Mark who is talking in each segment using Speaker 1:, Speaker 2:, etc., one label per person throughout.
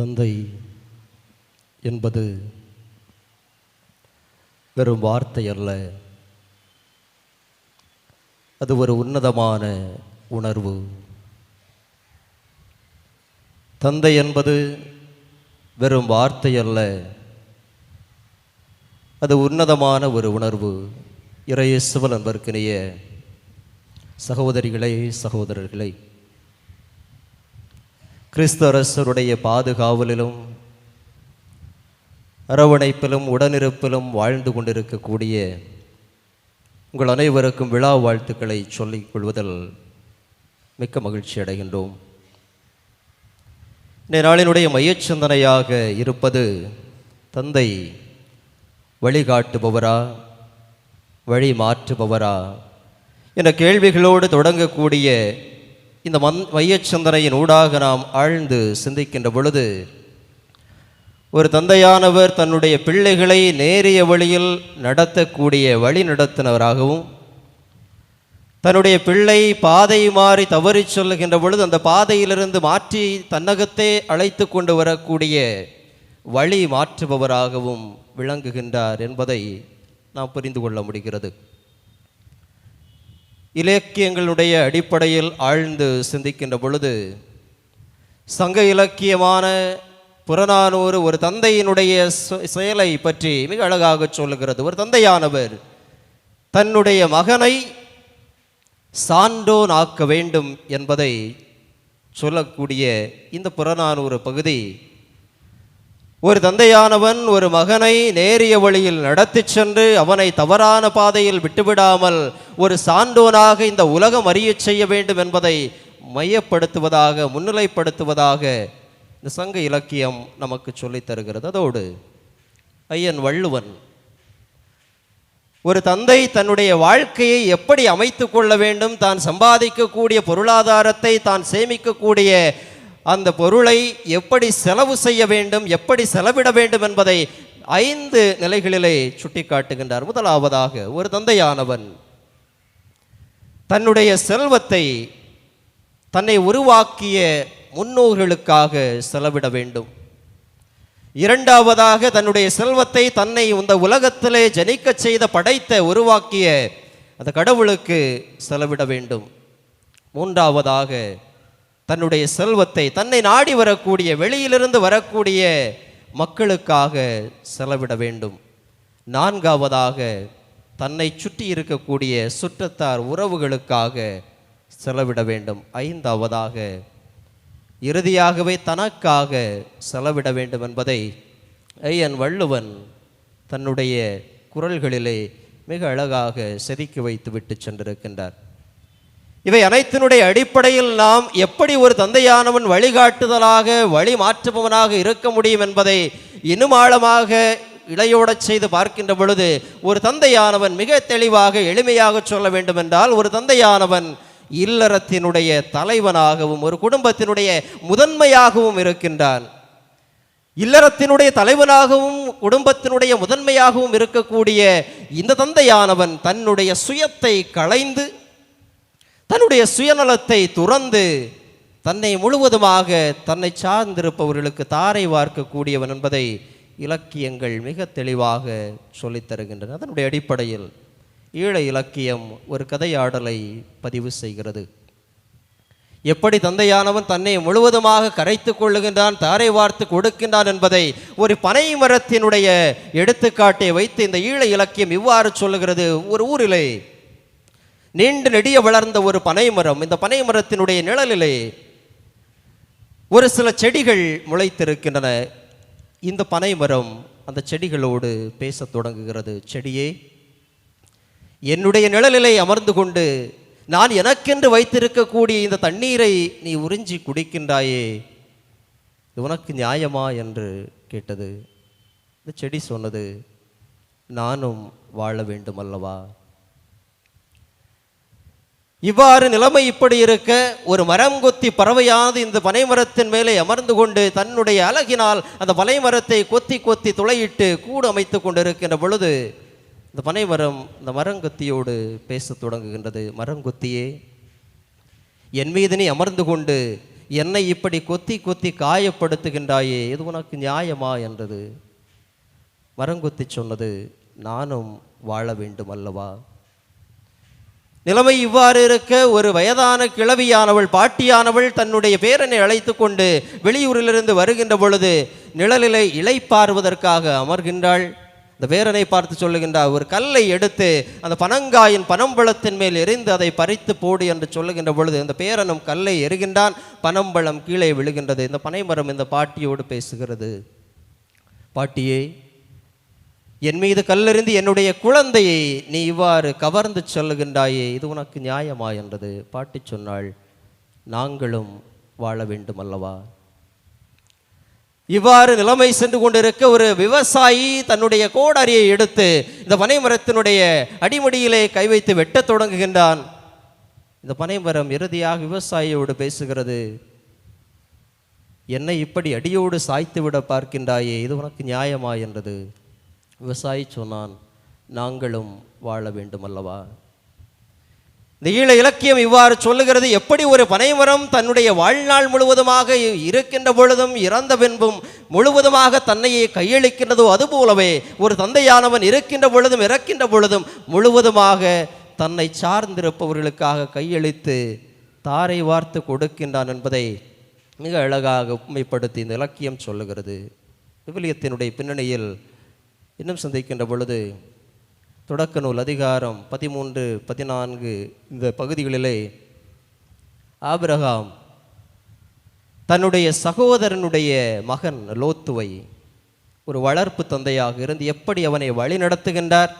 Speaker 1: தந்தை என்பது வெறும் வார்த்தை அல்ல. அது ஒரு உன்னதமான உணர்வு. தந்தை என்பது வெறும் வார்த்தை அல்ல. அது உன்னதமான ஒரு உணர்வு. இறையேசுவல் அன்பர்க்கினிய சகோதரிகளே சகோதரர்களே கிறிஸ்து அரசருடைய பாதுகாவலிலும் அரவணைப்பிலும் உடனிருப்பிலும் வாழ்ந்து கொண்டிருக்கக்கூடிய உங்கள் அனைவருக்கும் விழா வாழ்த்துக்களை சொல்லிக் கொள்வதில் மிக்க மகிழ்ச்சி அடைகின்றோம். இந்த நாளினுடைய மையச்சிந்தனையாக இருப்பது தந்தை வழிகாட்டுபவரா வழி மாற்றுபவரா என்ற கேள்விகளோடு தொடங்கக்கூடிய இந்த மந் வையச்சந்தனையின் ஊடாக நாம் ஆழ்ந்து சிந்திக்கின்ற பொழுது ஒரு தந்தையானவர் தன்னுடைய பிள்ளைகளை நேரிய வழியில் நடத்தக்கூடிய வழி நடத்தினவராகவும் தன்னுடைய பிள்ளை பாதை மாறி தவறி சொல்லுகின்ற பொழுது அந்த பாதையிலிருந்து மாற்றி தன்னகத்தே அழைத்து கொண்டு வரக்கூடிய வழி மாற்றுபவராகவும் விளங்குகின்றார் என்பதை நாம் புரிந்து கொள்ள முடிகிறது. இலக்கியங்களுடைய அடிப்படையில் ஆழ்ந்து சிந்திக்கின்ற பொழுது சங்க இலக்கியமான புறநானூறு ஒரு தந்தையினுடைய செயலை பற்றி மிக அழகாக சொல்லுகிறது. ஒரு தந்தையானவர் தன்னுடைய மகனை சான்றோன் ஆக்க வேண்டும் என்பதை சொல்லக்கூடிய இந்த புறநானூறு பகுதி ஒரு தந்தையானவன் ஒரு மகனை நேரிய வழியில் நடத்தி சென்று அவனை தவறான பாதையில் விட்டுவிடாமல் ஒரு சான்றோனாக இந்த உலகம் அறியச் செய்ய வேண்டும் என்பதை மையப்படுத்துவதாக முன்னிலைப்படுத்துவதாக இந்த சங்க இலக்கியம் நமக்கு சொல்லித் தருகிறது. அதோடு ஐயன் வள்ளுவன் ஒரு தந்தை தன்னுடைய வாழ்க்கையை எப்படி அமைத்து கொள்ள வேண்டும் தான் சம்பாதிக்கக்கூடிய பொருளாதாரத்தை தான் சேமிக்கக்கூடிய அந்த பொருளை எப்படி செலவு செய்ய வேண்டும் எப்படி செலவிட வேண்டும் என்பதை ஐந்து நிலைகளிலே சுட்டிக்காட்டுகின்றார். முதலாவதாக ஒரு தந்தையானவன் தன்னுடைய செல்வத்தை தன்னை உருவாக்கிய முன்னோர்களுக்காக செலவிட வேண்டும். இரண்டாவதாக தன்னுடைய செல்வத்தை தன்னை இந்த உலகத்திலே ஜனிக்கச் செய்த படைத்த உருவாக்கிய அந்த கடவுளுக்கு செலவிட வேண்டும். மூன்றாவதாக தன்னுடைய செல்வத்தை தன்னை நாடி வரக்கூடிய வெளியிலிருந்து வரக்கூடிய மக்களுக்காக செலவிட வேண்டும். நான்காவதாக தன்னை சுற்றி இருக்கக்கூடிய சுற்றத்தார் உறவுகளுக்காக செலவிட வேண்டும். ஐந்தாவதாக இறுதியாகவே தனக்காக செலவிட வேண்டும் என்பதை ஐயன் வள்ளுவன் தன்னுடைய குரல்களிலே மிக அழகாக செதுக்கி வைத்து விட்டு சென்றிருக்கின்றார். இவை அனைத்தினுடைய அடிப்படையில் நாம் எப்படி ஒரு தந்தையானவன் வழிகாட்டுதலாக வழி மாற்றுபவனாக இருக்க முடியும் என்பதை இன்னும் ஆழமாக இளையோடச் செய்து பார்க்கின்ற பொழுது ஒரு தந்தையானவன் மிக தெளிவாக எளிமையாக சொல்ல வேண்டும் என்றால் ஒரு தந்தையானவன் இல்லறத்தினுடைய தலைவனாகவும் ஒரு குடும்பத்தினுடைய முதன்மையாகவும் இருக்கின்றான். இல்லறத்தினுடைய தலைவனாகவும் குடும்பத்தினுடைய முதன்மையாகவும் இருக்கக்கூடிய இந்த தந்தையானவன் தன்னுடைய சுயத்தை களைந்து தன்னுடைய சுயநலத்தை துறந்து தன்னை முழுவதுமாக தன்னை சார்ந்திருப்பவர்களுக்கு தாரை வார்க்கக்கூடியவன் என்பதை இலக்கியங்கள் மிக தெளிவாக சொல்லித் தருகின்றன. அதனுடைய அடிப்படையில் ஈழ இலக்கியம் ஒரு கதையாடலை பதிவு செய்கிறது. எப்படி தந்தையானவன் தன்னை முழுவதுமாக கரைத்து கொள்ளுகின்றான் தாரை வார்த்து கொடுக்கின்றான் என்பதை ஒரு பனை மரத்தினுடைய எடுத்துக்காட்டை வைத்து இந்த ஈழ இலக்கியம் இவ்வாறு சொல்லுகிறது. ஒரு ஊரிலே நீண்டு நெடிய வளர்ந்த ஒரு பனை மரம் இந்த பனை மரத்தினுடைய நிழலிலே ஒரு சில செடிகள் முளைத்திருக்கின்றன. இந்த பனை மரம் அந்த செடிகளோடு பேசத் தொடங்குகிறது. செடியே என்னுடைய நிழலிலே அமர்ந்து கொண்டு நான் எனக்கென்று வைத்திருக்கக்கூடிய இந்த தண்ணீரை நீ உறிஞ்சி குடிக்கின்றாயே. இது உனக்கு நியாயமா? என்று கேட்டது. இந்த செடி சொன்னது நானும் வாழ வேண்டும் அல்லவா இவ்வாறு நிலைமை இப்படி இருக்க ஒரு மரம் கொத்தி பறவையானது இந்த பனைமரத்தின் மேலே அமர்ந்து கொண்டு தன்னுடைய அழகினால் அந்த பனைமரத்தை கொத்தி கொத்தி துளையிட்டு கூடு அமைத்து கொண்டிருக்கின்ற பொழுது இந்த பனைமரம் இந்த மரங்கொத்தியோடு பேசத் தொடங்குகின்றது. மரங்கொத்தியே என் மீது நீ அமர்ந்து கொண்டு என்னை இப்படி கொத்தி கொத்தி காயப்படுத்துகின்றாயே இது உனக்கு நியாயமா? என்றது. மரங்கொத்தி சொன்னது நானும் வாழ வேண்டும் அல்லவா? நிலைமை இவ்வாறு இருக்க ஒரு வயதான கிழவியானவள் பாட்டியானவள் தன்னுடைய பேரனை அழைத்து கொண்டு வெளியூரிலிருந்து வருகின்ற பொழுது நிழலிலை இளைப்பாறுவதற்காக அமர்கின்றாள். இந்த பேரனை பார்த்து சொல்லுகின்றார் ஒரு கல்லை எடுத்து அந்த பனங்காயின் பனம்பழத்தின் மேல் எரிந்து அதை பறித்து போடு என்று சொல்லுகின்ற பொழுது இந்த பேரனும் கல்லை எறிகின்றான் பனம்பழம் கீழே விழுகின்றது. இந்த பனைமரம் இந்த பாட்டியோடு பேசுகிறது. பாட்டியே என் மீது கல்லறிந்து என்னுடைய குழந்தையை நீ இவ்வாறு கவர்ந்து சொல்லுகின்றாயே இது உனக்கு நியாயமா என்றது பாட்டி சொன்னாள் நாங்களும் வாழ வேண்டும் அல்லவா இவ்வாறு நிலைமை சென்று கொண்டிருக்க ஒரு விவசாயி தன்னுடைய கோடாரியை எடுத்து இந்த பனைமரத்தினுடைய அடிமடியிலே கை வைத்து வெட்டத் தொடங்குகின்றான். இந்த பனைமரம் இறுதியாக விவசாயியோடு பேசுகிறது என்னை இப்படி அடியோடு சாய்த்து விட பார்க்கின்றாயே இது உனக்கு நியாயமா என்றது விவசாயி சொன்னான் நாங்களும் வாழ வேண்டும் அல்லவா இந்த ஈழ இலக்கியம் இவ்வாறு சொல்லுகிறது. எப்படி ஒரு பனைமரம் தன்னுடைய வாழ்நாள் முழுவதுமாக இருக்கின்ற பொழுதும் இறந்த பின்பும் முழுவதுமாக தன்னையே கையளிக்கின்றதோ அதுபோலவே ஒரு தந்தையானவன் இருக்கின்ற பொழுதும் இறக்கின்ற பொழுதும் முழுவதுமாக தன்னை சார்ந்திருப்பவர்களுக்காக கையளித்து தாரை வார்த்து கொடுக்கின்றான் என்பதை மிக அழகாக உண்மைப்படுத்தி இந்த இலக்கியம் சொல்லுகிறது. விவிலியத்தினுடைய பின்னணியில் இன்னும் சிந்திக்கின்ற பொழுது தொடக்க நூல் அதிகாரம் பதிமூன்று பதினான்கு இந்த பகுதிகளிலே ஆபிரகாம் தன்னுடைய சகோதரனுடைய மகன் லோத்துவை ஒரு வளர்ப்பு தந்தையாக இருந்து எப்படி அவனை வழி நடத்துகின்றார்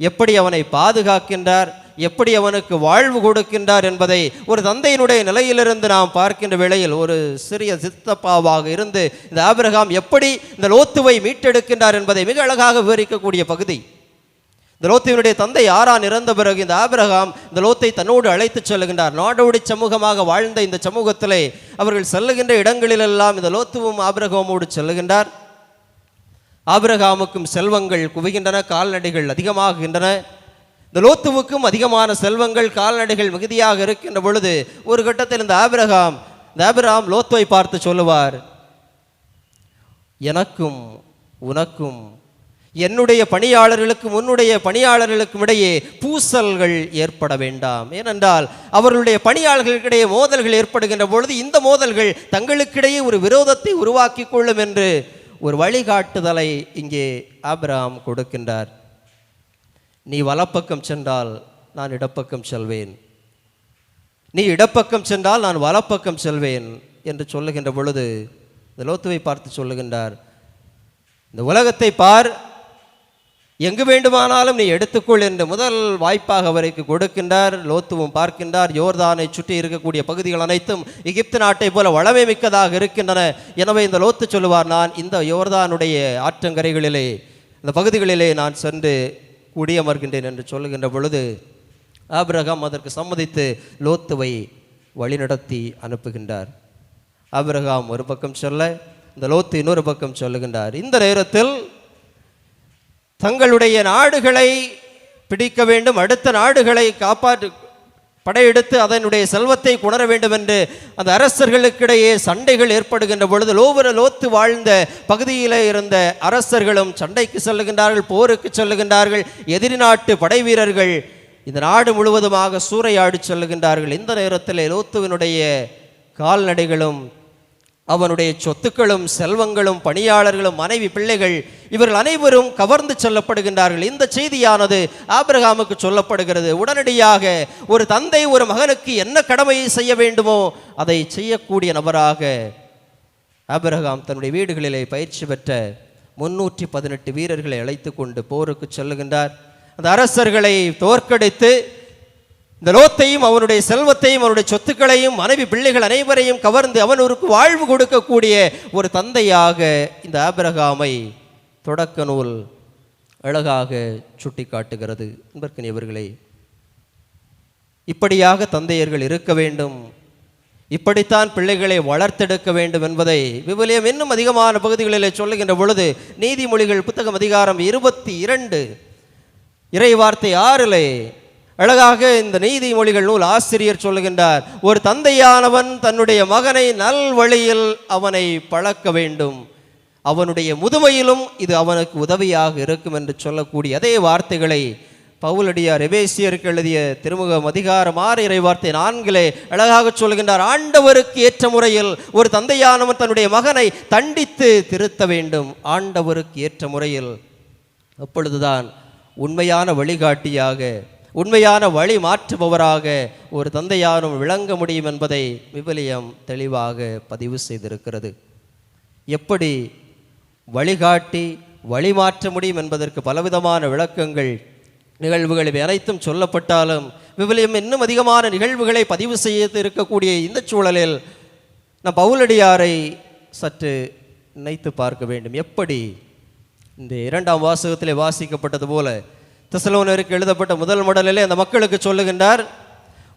Speaker 1: எப்படி அவனை பாதுகாக்கின்றார்? எப்படி அவனுக்கு வாழ்வு கொடுக்கின்றார் என்பதை ஒரு தந்தையினுடைய நிலையிலிருந்து நாம் பார்க்கின்ற வேளையில் ஒரு சிறிய சித்தப்பாவாக இருந்து இந்த ஆபிரகாம் எப்படி இந்த லோத்துவை மீட்டெடுக்கின்றார் என்பதை மிக அழகாக விவரிக்கக்கூடிய பகுதி. இந்த லோத்துவினுடைய தந்தை ஆறான் இறந்த பிறகு இந்த ஆபிரகாம் இந்த லோத்தை தன்னோடு அழைத்துச் செல்லுகின்றார். நாடோடி சமூகமாக வாழ்ந்த இந்த சமூகத்திலே அவர்கள் செல்லுகின்ற இடங்களிலெல்லாம் இந்த லோத்துவும் ஆபிரகாமோடு செல்லுகின்றார். ஆபிரகாமுக்கும் செல்வங்கள் குவிகின்றன கால்நடைகள் அதிகமாகின்றன இந்த லோத்துவுக்கும் அதிகமான செல்வங்கள் கால்நடைகள் மிகுதியாக இருக்கின்ற பொழுது ஒரு கட்டத்தில் இந்த ஆபிரகாம் இந்த ஆபிரகாம் லோத்துவை பார்த்து சொல்லுவார் எனக்கும் உனக்கும் என்னுடைய பணியாளர்களுக்கும் உன்னுடைய பணியாளர்களுக்கும் இடையே பூசல்கள் ஏற்பட வேண்டாம். ஏனென்றால் அவர்களுடைய பணியாளர்களுக்கிடையே மோதல்கள் ஏற்படுகின்ற பொழுது இந்த மோதல்கள் தங்களுக்கிடையே ஒரு விரோதத்தை உருவாக்கி கொள்ளும் என்று ஒரு வழிகாட்டுதலை இங்கே ஆபிரகாம் கொடுக்கின்றார். நீ வலப்பக்கம் சென்றால் நான் இடப்பக்கம் செல்வேன். நீ இடப்பக்கம் சென்றால் நான் வலப்பக்கம் செல்வேன் என்று சொல்லுகின்ற பொழுது இந்த லோத்துவை பார்த்து சொல்லுகின்றார் இந்த உலகத்தை பார் எங்கு வேண்டுமானாலும் நீ எடுத்துக்கொள் என்று முதல் வாய்ப்பாக அவருக்கு கொடுக்கின்றார் லோத்துவும் பார்க்கின்றார் யோர்தானை சுற்றி இருக்கக்கூடிய பகுதிகள் அனைத்தும் எகிப்து நாட்டை போல வளமை மிக்கதாக இருக்கின்றன. எனவே இந்த லோத்து சொல்லுவார் நான் இந்த யோர்தானுடைய ஆற்றங்கரைகளிலே இந்த பகுதிகளிலே நான் சென்று குடியமர்கின்றேன் என்று சொல்லுகின்ற பொழுது ஆபிரகாம் அதற்கு சம்மதித்து லோத்துவை வழிநடத்தி அனுப்புகின்றார். ஆபிரகாம் ஒரு பக்கம் சொல்ல இந்த லோத்து இன்னொரு பக்கம் சொல்லுகின்றார். இந்த நேரத்தில் தங்களுடைய நாடுகளை பிடிக்க வேண்டும் அடுத்த நாடுகளை காப்பாற்று படையெடுத்து அதனுடைய செல்வத்தை குணர வேண்டும் என்று அந்த அரசர்களுக்கிடையே சண்டைகள் ஏற்படுகின்ற பொழுது லோவர லோத்து வாழ்ந்த பகுதியில் இருந்த அரசர்களும் சண்டைக்கு செல்லுகின்றார்கள் போருக்கு செல்லுகின்றார்கள். எதிரி நாட்டு படை வீரர்கள் இந்த நாடு முழுவதுமாக சூறையாடி செல்லுகின்றார்கள். இந்த நேரத்தில் லோத்துவினுடைய கால்நடைகளும் அவனுடைய சொத்துக்களும் செல்வங்களும் பணியாளர்களும் மனைவி பிள்ளைகள் இவர்கள் அனைவரும் கவர்ந்து செல்லப்படுகின்றார்கள். இந்த செய்தியானது ஆபிரகாமுக்கு சொல்லப்படுகிறது. உடனடியாக ஒரு தந்தை ஒரு மகனுக்கு என்ன கடமையை செய்ய வேண்டுமோ அதை செய்யக்கூடிய நபராக ஆபிரகாம் தன்னுடைய வீடுகளிலே பயிற்சி பெற்ற முன்னூற்றி பதினெட்டு வீரர்களை அழைத்து கொண்டு போருக்கு செல்லுகின்றார். அந்த அரசர்களை தோற்கடித்து இந்த லோத்தையும் அவனுடைய செல்வத்தையும் அவனுடைய சொத்துக்களையும் மனைவி பிள்ளைகள் அனைவரையும் கவர்ந்து அவனூருக்கு வாழ்வு கொடுக்கக்கூடிய ஒரு தந்தையாக இந்த ஆபிரகாமை தொடக்க நூல் அழகாக சுட்டி காட்டுகிறது இவர்களே இப்படியாக தந்தையர்கள் இருக்க வேண்டும். இப்படித்தான் பிள்ளைகளை வளர்த்தெடுக்க வேண்டும் என்பதை விவிலியம் இன்னும் அதிகமான பகுதிகளிலே சொல்லுகின்ற பொழுது நீதிமொழிகள் புத்தகம் அதிகாரம் இருபத்தி இரண்டு இறை வார்த்தை ஆறிலே அழகாக இந்த நீதிமொழிகள் நூல் ஆசிரியர் சொல்லுகின்றார் ஒரு தந்தையானவன் தன்னுடைய மகனை நல் வழியில் அவனை பழக்க வேண்டும். அவனுடைய முதுமையிலும் இது அவனுக்கு உதவியாக இருக்கும் என்று சொல்லக்கூடிய அதே வார்த்தைகளை பவுலடியார் எபேசியருக்கு எழுதிய திருமுகம் அதிகாரம் ஆறு இறை வார்த்தை நான்கிலே அழகாக சொல்கின்றார் ஆண்டவருக்கு ஏற்ற முறையில் ஒரு தந்தையானவன் தன்னுடைய மகனை தண்டித்து திருத்த வேண்டும். ஆண்டவருக்கு ஏற்ற முறையில். அப்பொழுதுதான் உண்மையான வழிகாட்டியாக உண்மையான வழி மாற்றுபவராக ஒரு தந்தையாரும் விளங்க முடியும் என்பதை விவிலியம் தெளிவாக பதிவு செய்திருக்கிறது. எப்படி வழிகாட்டி வழி மாற்ற முடியும் என்பதற்கு பலவிதமான விளக்கங்கள் நிகழ்வுகள் இவை அனைத்தும் சொல்லப்பட்டாலும் விவிலியம் இன்னும் அதிகமான நிகழ்வுகளை பதிவு செய்து இருக்கக்கூடிய இந்த சூழலில் நம் பவுலடியாரை சற்று நினைத்து பார்க்க வேண்டும். எப்படி? இந்த இரண்டாம் வாசகத்திலே வாசிக்கப்பட்டது போல தசலோனருக்கு எழுதப்பட்ட முதல் மடலிலே அந்த மக்களுக்கு சொல்லுகின்றார்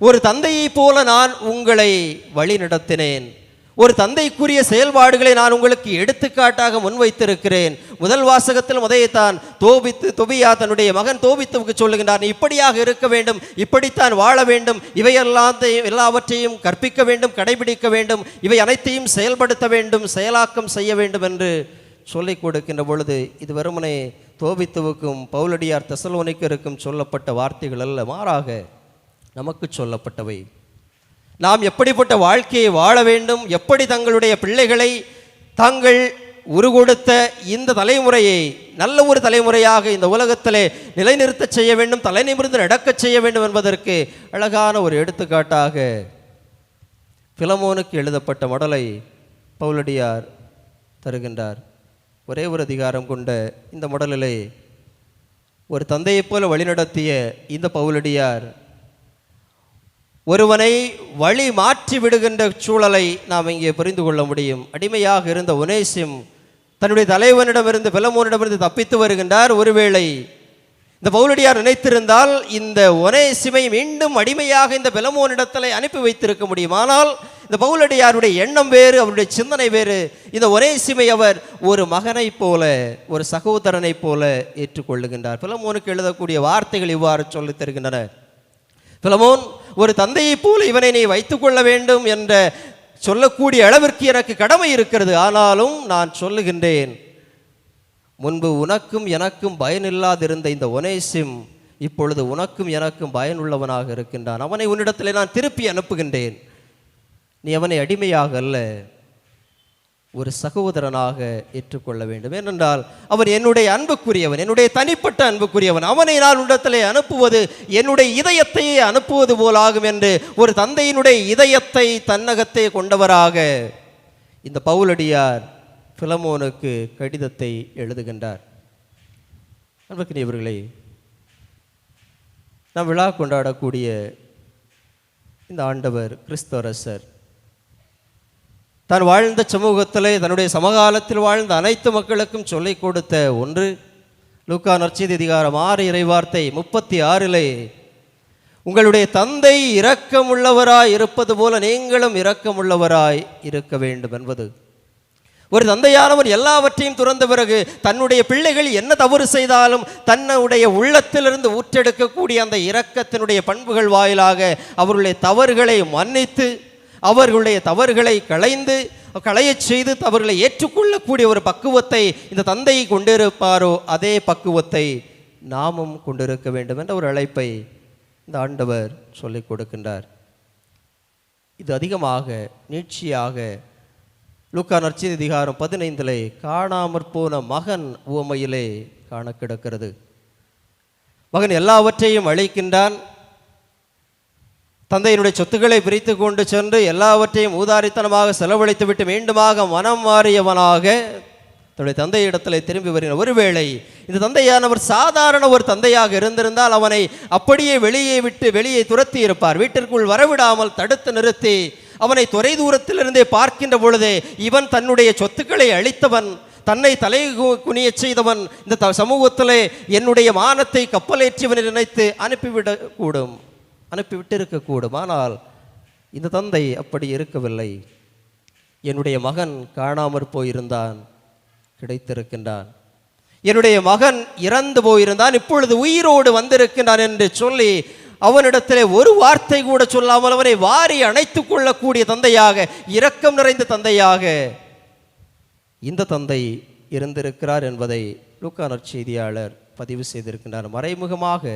Speaker 1: ஒரு தந்தையை போல நான் உங்களை வழி நடத்தினேன். ஒரு தந்தைக்குரிய செயல்பாடுகளை நான் உங்களுக்கு எடுத்துக்காட்டாக முன்வைத்திருக்கிறேன். முதல் வாசகத்தில் உதயத்தான் தோபித்து தொபியா தன்னுடைய மகன் தோபித்துவுக்கு சொல்லுகின்றார் நீ இப்படியாக இருக்க வேண்டும் இப்படித்தான் வாழ வேண்டும் இவையெல்லாம் எல்லாவற்றையும் கற்பிக்க வேண்டும் கடைபிடிக்க வேண்டும் இவை அனைத்தையும் செயல்படுத்த வேண்டும் செயலாக்கம் செய்ய வேண்டும் என்று சொல்லிக் கொடுக்கின்ற பொழுது இது வெறுமனை தோபித்துவுக்கும் பவுலடியார் தெசலோனிக்கருக்கும் சொல்லப்பட்ட வார்த்தைகள் அல்ல மாறாக நமக்கு சொல்லப்பட்டவை. நாம் எப்படிப்பட்ட வாழ்க்கையை வாழ வேண்டும் எப்படி தங்களுடைய பிள்ளைகளை தாங்கள் உருகொடுத்த இந்த தலைமுறையை நல்ல ஒரு தலைமுறையாக இந்த உலகத்திலே நிலைநிறுத்த செய்ய வேண்டும் தலை நிமிர்ந்து செய்ய வேண்டும் என்பதற்கு அழகான ஒரு எடுத்துக்காட்டாக பிலமோனுக்கு எழுதப்பட்ட மடலை பவுலடியார் தருகின்றார். ஒரே ஒரு அதிகாரம் கொண்ட இந்த மடலிலே ஒரு தந்தையைப் போல வழிநடத்திய இந்த பவுலடியார் ஒருவனை வழி மாற்றி விடுகின்ற சூழலை நாம் இங்கே புரிந்து கொள்ள முடியும். அடிமையாக இருந்த உனேசிம் தன்னுடைய தலைவனிடமிருந்து பிலமோனிடமிருந்து தப்பித்து வருகின்றார். ஒருவேளை இந்த பவுலடியார் நினைத்திருந்தால் இந்த ஒனேசிமை மீண்டும் அடிமையாக இந்த பிலமோனிடத்தில் அனுப்பி வைத்திருக்க முடியும் ஆனால் இந்த பவுலடியாருடைய எண்ணம் வேறு அவருடைய சிந்தனை வேறு. இந்த ஒனேசிமை அவர் ஒரு மகனைப் போல ஒரு சகோதரனைப் போல ஏற்றுக்கொள்ளுகின்றார். பிலமோனுக்கு எழுதக்கூடிய வார்த்தைகள் இவ்வாறு சொல்லித் தருகின்றன. பிலமோன் ஒரு தந்தையைப் போல இவனை நீ வைத்துக்கொள்ள வேண்டும் என்ற சொல்லக்கூடிய அளவிற்கு எனக்கு கடமை இருக்கிறது. ஆனாலும் நான் சொல்லுகின்றேன் முன்பு உனக்கும் எனக்கும் பயனில்லாதிருந்த இந்த ஒனேசிம் இப்பொழுது உனக்கும் எனக்கும் பயனுள்ளவனாக இருக்கின்றான். அவனை உன்னிடத்தில் நான் திருப்பி அனுப்புகின்றேன். நீ அவனை அடிமையாக அல்ல ஒரு சகோதரனாக ஏற்றுக்கொள்ள வேண்டும். ஏனென்றால் அவன் என்னுடைய அன்புக்குரியவன் என்னுடைய தனிப்பட்ட அன்புக்குரியவன். அவனை நான் உன்னிடத்திலே அனுப்புவது என்னுடைய இதயத்தையே அனுப்புவது போலாகும் என்று ஒரு தந்தையினுடைய இதயத்தை தன்னகத்தை கொண்டவராக இந்த பவுலடியார் பிலமோனுக்கு கடிதத்தை எழுதுகின்றார். அன்புக்குரியவர்களே நாம் விழா கொண்டாடக்கூடிய இந்த ஆண்டவர் கிறிஸ்தவரசர் தான் வாழ்ந்த சமூகத்திலே தன்னுடைய சமகாலத்தில் வாழ்ந்த அனைத்து மக்களுக்கும் சொல்லிக் கொடுத்த ஒன்று லூக்கா நற்செய்தி அதிகாரம் ஆறு இறைவார்த்தை முப்பத்தி ஆறிலே உங்களுடைய தந்தை இரக்கமுள்ளவராய் இருப்பது போல நீங்களும் இரக்கமுள்ளவராய் இருக்க வேண்டும் என்பது. ஒரு தந்தையானவர் எல்லாவற்றையும் துறந்த பிறகு தன்னுடைய பிள்ளைகள் என்ன தவறு செய்தாலும் தன்னுடைய உள்ளத்திலிருந்து ஊற்றெடுக்கக்கூடிய அந்த இரக்கத்தினுடைய பண்புகள் வாயிலாக அவருடைய தவறுகளை மன்னித்து அவர்களுடைய தவறுகளை களைந்து களையச் செய்து தவறுகளை ஏற்றுக்கொள்ளக்கூடிய ஒரு பக்குவத்தை இந்த தந்தை கொண்டிருப்பாரோ அதே பக்குவத்தை நாமும் கொண்டிருக்க வேண்டும் என்ற ஒரு அழைப்பை இந்த ஆண்டவர் சொல்லிக் கொடுக்கின்றார். இது அதிகமாக நீட்சியாக லூக்கா நற்செய்தி அதிகாரம் பதினைந்திலே காணாமற் போன மகன் உவமையிலே காண கிடக்கிறது. மகன் எல்லாவற்றையும் அழிக்கின்றான் தந்தையினுடைய சொத்துக்களை பிரித்து கொண்டு சென்று எல்லாவற்றையும் ஊதாரித்தனமாக செலவழித்துவிட்டு மீண்டுமாக மனம் மாறியவனாக தன்னுடைய தந்தையிடத்தில் திரும்பி வருகிறார் ஒருவேளை இந்த தந்தையானவர் சாதாரண ஒரு தந்தையாக இருந்திருந்தால் அவனை அப்படியே வெளியே விட்டு வெளியே துரத்தி இருப்பார். வீட்டிற்குள் வரவிடாமல் தடுத்து நிறுத்தி அவனை தொலை தூரத்திலிருந்தே பார்க்கின்ற பொழுதே இவன் தன்னுடைய சொத்துக்களை அழித்தவன் தன்னை தலை கு- குனியச் செய்தவன் இந்த த- சமூகத்திலே என்னுடைய மானத்தை கப்பலேற்றியவன் நினைத்து அனுப்பிவிடக்கூடும். அனுப்பிவிட்டிருக்கக்கூடும். ஆனால் இந்த தந்தை அப்படி இருக்கவில்லை. என்னுடைய மகன் காணாமற் போயிருந்தான் கிடைத்திருக்கின்றான். என்னுடைய மகன் இறந்து போயிருந்தான் இப்பொழுது உயிரோடு வந்திருக்கின்றான் என்று சொல்லி அவனிடத்திலே ஒரு வார்த்தை கூட சொல்லாமல் அவனை வாரி அணைத்துக் கொள்ளக்கூடிய தந்தையாக இரக்கம் நிறைந்த தந்தையாக இந்த தந்தை இருந்திருக்கிறார் என்பதை லூக்கானர் செய்தியாளர் பதிவு செய்திருக்கின்றார். மறைமுகமாக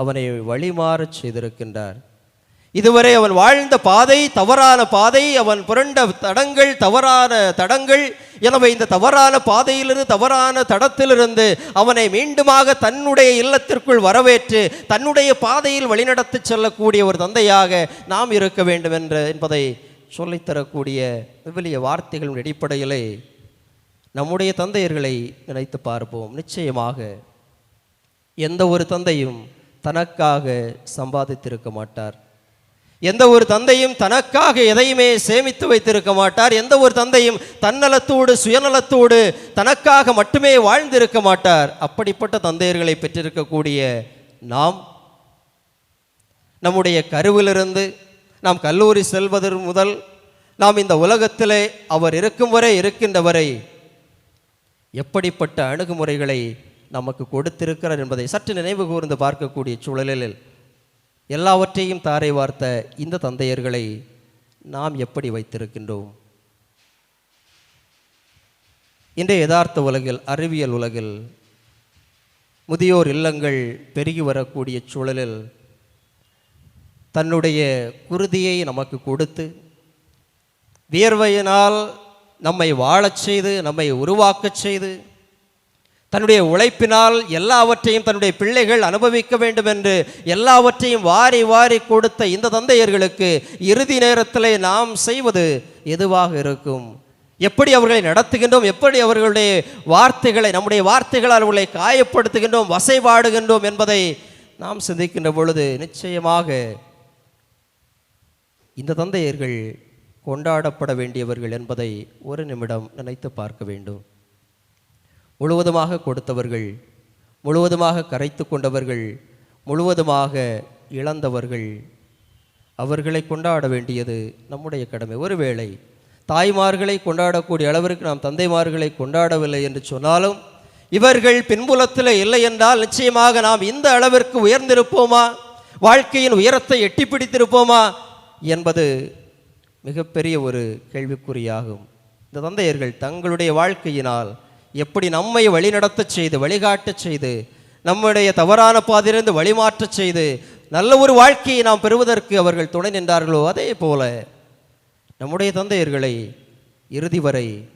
Speaker 1: அவனை வழிமாறச் செய்திருக்கின்றார். இதுவரை அவன் வாழ்ந்த பாதை தவறான பாதை அவன் புரண்ட தடங்கள் தவறான தடங்கள் எனவே இந்த தவறான பாதையிலிருந்து தவறான தடத்திலிருந்து அவனை மீண்டுமாக தன்னுடைய இல்லத்திற்குள் வரவேற்று தன்னுடைய பாதையில் வழிநடத்திச் செல்லக்கூடிய ஒரு தந்தையாக நாம் இருக்க வேண்டும் என்று என்பதை சொல்லித்தரக்கூடிய விவிலிய வார்த்தைகளின் அடிப்படையிலே நம்முடைய தந்தையர்களை நினைத்து பார்ப்போம். நிச்சயமாக எந்த ஒரு தந்தையும் தனக்காக சம்பாதித்திருக்க மாட்டார். எந்த ஒரு தந்தையும் தனக்காக எதையுமே சேமித்து வைத்திருக்க மாட்டார். எந்த ஒரு தந்தையும் தன்னலத்தோடு சுயநலத்தோடு தனக்காக மட்டுமே வாழ்ந்திருக்க மாட்டார். அப்படிப்பட்ட தந்தையர்களை பெற்றிருக்கக்கூடிய நாம் நம்முடைய கருவிலிருந்து நாம் கல்லூரி செல்வதற்கு முதல் நாம் இந்த உலகத்திலே அவர் இருக்கும் வரை இருக்கின்ற வரை எப்படிப்பட்ட அணுகுமுறைகளை நமக்கு கொடுத்திருக்கிறார் என்பதை சற்று நினைவு கூர்ந்து பார்க்கக்கூடிய சூழலில் எல்லாவற்றையும் தாரை வார்த்த இந்த தந்தையர்களை நாம் எப்படி வைத்திருக்கின்றோம்? இன்றைய யதார்த்த உலகில் அறிவியல் உலகில் முதியோர் இல்லங்கள் பெருகி வரக்கூடிய சூழலில் தன்னுடைய குருதியை நமக்கு கொடுத்து வியர்வையினால் நம்மை வாழச் செய்து நம்மை உருவாக்கச் செய்து தன்னுடைய உழைப்பினால் எல்லாவற்றையும் தன்னுடைய பிள்ளைகள் அனுபவிக்க வேண்டும் என்று எல்லாவற்றையும் வாரி வாரி கொடுத்த இந்த தந்தையர்களுக்கு இறுதி நேரத்தில் நாம் செய்வது எதுவாக இருக்கும்? எப்படி அவர்களை நடத்துகின்றோம்? எப்படி அவர்களுடைய வார்த்தைகளை நம்முடைய வார்த்தைகளால் அவர்களை காயப்படுத்துகின்றோம் வசைபாடுகின்றோம் என்பதை நாம் சிந்திக்கின்ற பொழுது நிச்சயமாக இந்த தந்தையர்கள் கொண்டாடப்பட வேண்டியவர்கள் என்பதை ஒரு நிமிடம் நினைத்து பார்க்க வேண்டும். முழுவதுமாக கொடுத்தவர்கள் முழுவதுமாக கரைத்து கொண்டவர்கள் முழுவதுமாக இழந்தவர்கள். அவர்களை கொண்டாட வேண்டியது நம்முடைய கடமை. ஒருவேளை தாய்மார்களை கொண்டாடக்கூடிய அளவிற்கு நாம் தந்தைமார்களை கொண்டாடவில்லை என்று சொன்னாலும் இவர்கள் பின்புலத்தில் இல்லை என்றால் நிச்சயமாக நாம் இந்த அளவிற்கு உயர்ந்திருப்போமா? வாழ்க்கையின் உயரத்தை எட்டி பிடித்திருப்போமா? என்பது மிகப்பெரிய ஒரு கேள்விக்குறியாகும். இந்த தந்தையர்கள் தங்களுடைய வாழ்க்கையினால் எப்படி நம்மை வழிநடத்த செய்து வழிகாட்டச் செய்து நம்முடைய தவறான பாதையிலிருந்து வழிமாற்ற செய்து நல்ல ஒரு வாழ்க்கையை நாம் பெறுவதற்கு அவர்கள் துணை நின்றார்களோ அதே போல நம்முடைய தந்தையர்களை இறுதி வரை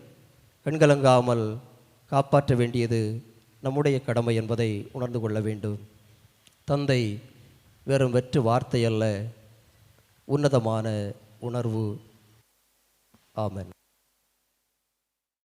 Speaker 1: கண்கலங்காமல் காப்பாற்ற வேண்டியது நம்முடைய கடமை என்பதை உணர்ந்து கொள்ள வேண்டும். தந்தை வெறும் வெற்று வார்த்தை அல்ல உன்னதமான உணர்வு. ஆமன்.